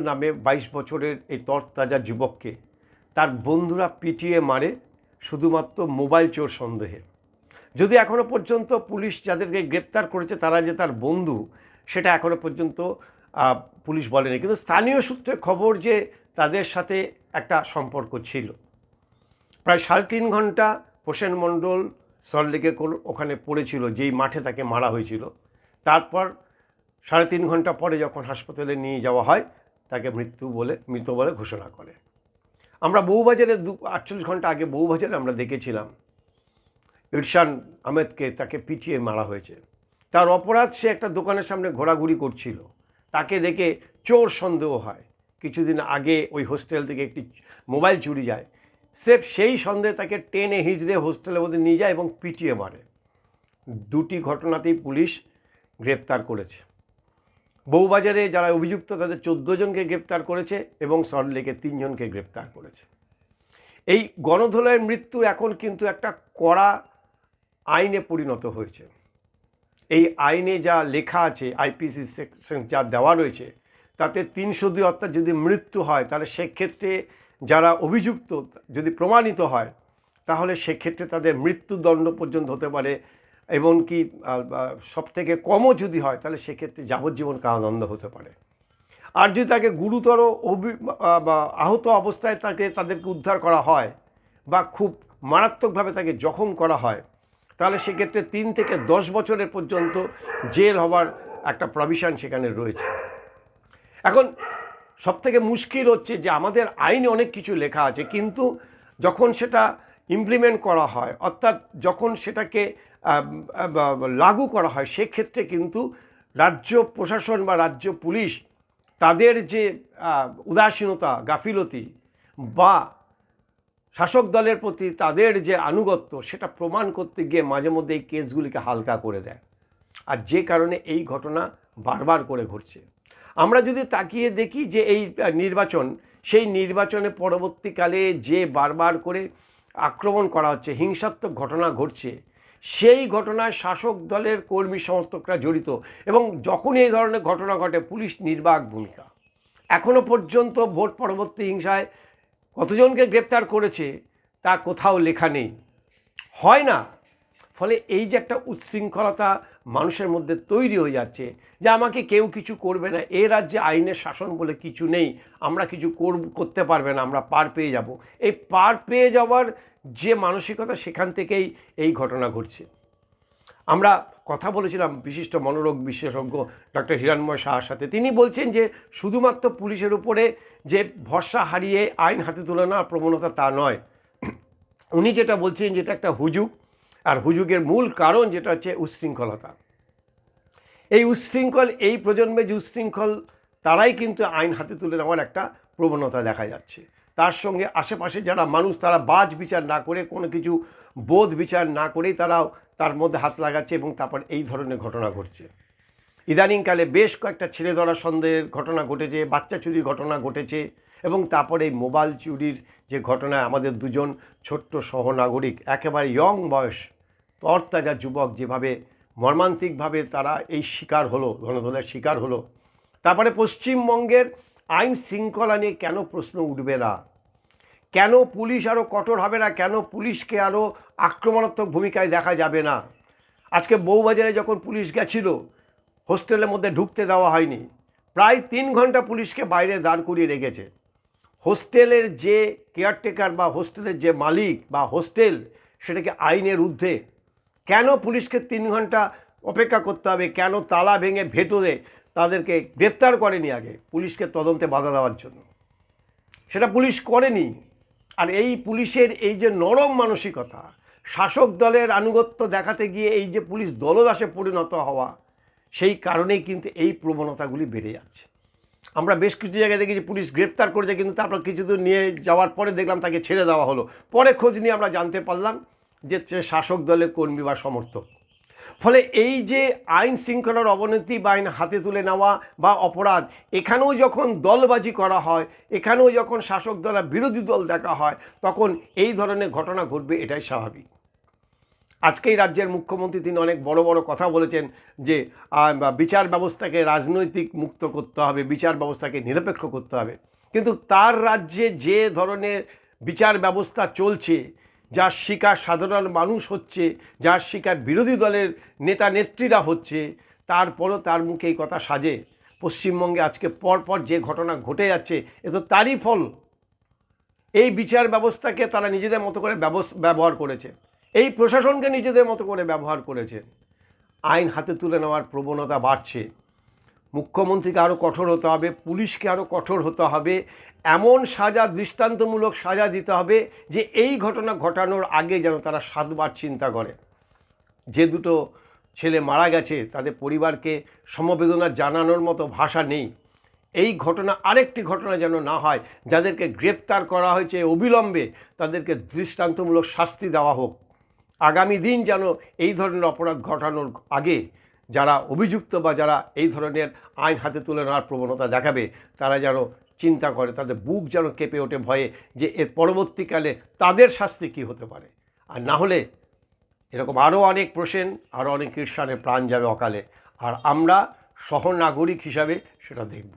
নামে বাইশ বছরের এই তরতাজা যুবককে তার বন্ধুরা পিটিয়ে মারে শুধুমাত্র মোবাইল চোর সন্দেহে। যদি এখনও পর্যন্ত পুলিশ যাদেরকে গ্রেপ্তার করেছে তারা যে তার বন্ধু, সেটা এখনও পর্যন্ত পুলিশ বলেনি। কিন্তু স্থানীয় সূত্রে খবর যে তাদের সাথে একটা সম্পর্ক ছিল। প্রায় সাড়ে তিন ঘণ্টা হোসেন মণ্ডল সল্টলেকে ওখানে পড়েছিল, যেই মাঠে তাকে মারা হয়েছিল। তারপর সাড়ে তিন ঘণ্টা পরে যখন হাসপাতালে নিয়ে যাওয়া হয় তাকে মৃত্যু বলে, মৃত বলে ঘোষণা করে। আমরা বউবাজারে দু, আটচল্লিশ ঘণ্টা আগে বউবাজারে আমরা দেখেছিলাম, ইরশান আহমেদকে তাকে পিটিয়ে মারা হয়েছে। তার অপরাধ সে একটা দোকানের সামনে ঘোরাঘুরি করছিল। তাকে দেখে চোর সন্দেহ হয়। কিছুদিন আগে ওই হোস্টেল থেকে একটি মোবাইল চুরি যায়। সেফ সেই সন্দেহে তাকে টেনে হিজড়ে হোস্টেলের মধ্যে নিয়ে যায় এবং পিটিয়ে মারে। দুটি ঘটনাতেই পুলিশ গ্রেপ্তার করেছে। বউবাজারে যারা অভিযুক্ত, তাদের চোদ্দ জনকে গ্রেপ্তার করেছে এবং সল্টলেকে তিনজনকে গ্রেপ্তার করেছে। এই গণধোলাইয়ের মৃত্যু এখন কিন্তু একটা কড়া আইনে পরিণত হয়েছে। এই আইনে যা লেখা আছে, আইপিসি সেকশন যা দেওয়া রয়েছে, তাতে তিনশো দুই অর্থাৎ যদি মৃত্যু হয়, তাহলে সেক্ষেত্রে যারা অভিযুক্ত যদি প্রমাণিত হয়, তাহলে সেক্ষেত্রে তাদের মৃত্যুদণ্ড পর্যন্ত হতে পারে এমনকি সব থেকে কমও যদি হয়, তাহলে সেক্ষেত্রে যাবজ্জীবন কারাদণ্ড হতে পারে। আর যদি তাকে গুরুতর অভি বা আহত অবস্থায় তাকে, তাদেরকে উদ্ধার করা হয়, বা খুব মারাত্মকভাবে তাকে জখম করা হয়, তাহলে সেক্ষেত্রে তিন থেকে দশ বছরের পর্যন্ত জেল হওয়ার একটা প্রভিশন সেখানে রয়েছে। এখন সব থেকে মুশকিল হচ্ছে যে আমাদের আইনে অনেক কিছু লেখা আছে, কিন্তু যখন সেটা ইমপ্লিমেন্ট করা হয়। অর্থাৎ যখন সেটাকে লাগু করা হয়, সেক্ষেত্রে কিন্তু রাজ্য প্রশাসন বা রাজ্য পুলিশ তাদের যে উদাসীনতা, গাফিলতি বা শাসক দলের প্রতি তাদের যে আনুগত্য, সেটা প্রমাণ করতে গিয়ে মাঝে মধ্যে এই কেসগুলিকে হালকা করে দেয়। আর যে কারণে এই ঘটনা বারবার করে ঘটছে। আমরা যদি তাকিয়ে দেখি যে এই নির্বাচন, সেই নির্বাচনে পরবর্তীকালে যে বারবার করে আক্রমণ করা হচ্ছে, হিংসাত্মক ঘটনা ঘটছে। সেই ঘটনায় শাসক দলের কর্মী সমর্থকরা জড়িত এবং যখন এই ধরনের ঘটনা ঘটে, পুলিশ নির্বাক ভূমিকা। এখনও পর্যন্ত ভোট পরবর্তী হিংসায় কতজনকে গ্রেপ্তার করেছে, তা কোথাও লেখা নেই। হয় না ফলে এই যে একটা উচ্ছৃঙ্খলতা মানুষের মধ্যে তৈরি হয়ে যাচ্ছে যে আমাকে কেউ কিছু করবে না, এ রাজ্যে আইনের শাসন বলে কিছু নেই, আমরা কিছু করতে পারবে না, আমরা পার পেয়ে যাব। এই পার পেয়ে যাওয়ার যে মানসিকতা সেখান থেকেই এই ঘটনা ঘটছে। আমরা কথা বলেছিলাম বিশিষ্ট মনোরোগ বিশেষজ্ঞ ডক্টর হিরণময় সাহার সাথে। তিনি বলছেন যে শুধুমাত্র পুলিশের উপরে যে ভরসা হারিয়ে আইন হাতে তুলে নেওয়ার প্রবণতা তা নয়। উনি যেটা বলছেন যেটা একটা হুজুগ আর হুজুগের মূল কারণ যেটা হচ্ছে উশৃঙ্খলতা। এই উশৃঙ্খল, এই প্রজন্মে যে উশৃঙ্খল, তারাই কিন্তু আইন হাতে তুলে নেওয়ার একটা প্রবণতা দেখা যাচ্ছে। তার সঙ্গে আশেপাশে যারা মানুষ, তারা বাজ বিচার না করে, কোনো কিছু বোধ বিচার না করেই তারাও তার মধ্যে হাত লাগাচ্ছে এবং তারপর এই ধরনের ঘটনা ঘটছে। ইদানিংকালে বেশ কয়েকটা ছেলে ধরা সন্দেহের ঘটনা ঘটেছে, বাচ্চা চুরির ঘটনা ঘটেছে এবং তারপরে এই মোবাইল চুরির যে ঘটনা, আমাদের দুজন ছোট্ট সহনাগরিক, একেবারে ইয়ং বয়স, তরতাজা যুবক যেভাবে মর্মান্তিকভাবে তারা এই শিকার হলো, গণধোলার শিকার হলো। তারপরে পশ্চিমবঙ্গের আইন শৃঙ্খলা নিয়ে কেন প্রশ্ন উঠবে না? কেন পুলিশ আরও কঠোর হবে না? কেন পুলিশকে আরও আক্রমণাত্মক ভূমিকায় দেখা যাবে না? আজকে বউবাজারে যখন পুলিশ গেছিল হোস্টেলের মধ্যে ঢুকতে দেওয়া হয়নি। প্রায় তিন ঘণ্টা পুলিশকে বাইরে দাঁড় করিয়ে রেখেছে। হোস্টেলের যে কেয়ারটেকার বা হোস্টেলের যে মালিক বা হোস্টেল, সেটাকে আইনের ঊর্ধ্বে। কেন পুলিশকে তিন ঘণ্টা অপেক্ষা করতে হবে? কেন তালা ভেঙে ভেতরে তাদেরকে গ্রেপ্তার করেনি আগে? পুলিশকে তদন্তে বাধা দেওয়ার জন্য। সেটা পুলিশ করেনি। আর এই পুলিশের এই যে নরম মানসিকতা, শাসক দলের আনুগত্য দেখাতে গিয়ে এই যে পুলিশ দলদাসে পরিণত হওয়া সেই কারণেই কিন্তু এই প্রবণতাগুলি বেড়ে যাচ্ছে। আমরা বেশ কিছু জায়গায় দেখেছি পুলিশ গ্রেপ্তার করেছে, কিন্তু তারপর কিছুদূর নিয়ে যাওয়ার পরে দেখলাম তাকে ছেড়ে দেওয়া হলো। পরে খোঁজ নিয়ে আমরা জানতে পারলাম যে শাসক দলের কর্মী বা সমর্থক। ফলে এই যে আইন শৃঙ্খলার অবনতি বা আইন হাতে তুলে নেওয়া বা অপরাধ, এখানেও যখন দলবাজি করা হয়, এখানেও যখন শাসক দল বিরোধী দল দেখা হয়, তখন এই ধরনের ঘটনা ঘটবে, এটাই স্বাভাবিক। আজকেই রাজ্যের মুখ্যমন্ত্রী তিনি অনেক বড় বড় কথা বলেছেন যে বিচার ব্যবস্থাকে রাজনৈতিক মুক্ত করতে হবে, বিচার ব্যবস্থাকে নিরপেক্ষ করতে হবে। কিন্তু তার রাজ্যে যে ধরনের বিচার ব্যবস্থা চলছে, যার শিকার সাধারণ মানুষ হচ্ছে, যার শিকার বিরোধী দলের নেতা নেত্রীরা হচ্ছে, তারপরও তার মুখে এই কথা সাজে। পশ্চিমবঙ্গে আজকে পরপর যে ঘটনা ঘটে যাচ্ছে, এ তো তারই ফল। এই বিচার ব্যবস্থাকে তারা নিজেদের মতো করে ব্যবহার করেছে। এই প্রশাসনকে নিজেদের মতো করে ব্যবহার করেছে। আইন হাতে তুলে নেওয়ার প্রবণতা বাড়ছে। মুখ্যমন্ত্রীকে আরও কঠোর হতে হবে, পুলিশকে আরও কঠোর হতে হবে, এমন সাজা, দৃষ্টান্তমূলক সাজা দিতে হবে যে এই ঘটনা ঘটানোর আগে যেন তারা সাতবার চিন্তা করে। যে দুটো ছেলে মারা গেছে, তাদের পরিবারকে সমবেদনা জানানোর মতো ভাষা নেই। এই ঘটনা আরেকটি ঘটনা যেন না হয়, যাদেরকে গ্রেপ্তার করা হয়েছে অবিলম্বে, তাদেরকে দৃষ্টান্তমূলক শাস্তি দেওয়া হোক। আগামী দিন যেন এই ধরনের অপরাধ ঘটানোর আগে যারা অভিযুক্ত বা যারা এই ধরনের আইন হাতে তুলে নেওয়ার প্রবণতা দেখাবে, তারা যেন চিন্তা করে, তাদের বুক যেন কেঁপে ওঠে ভয়ে যে এর পরবর্তীকালে তাদের শাস্তি কী হতে পারে। আর না হলে এরকম আরও অনেক প্রসেন, আরও অনেক কৃষাণের প্রাণ যাবে অকালে। আর আমরা সহনাগরিক হিসাবে সেটা দেখব।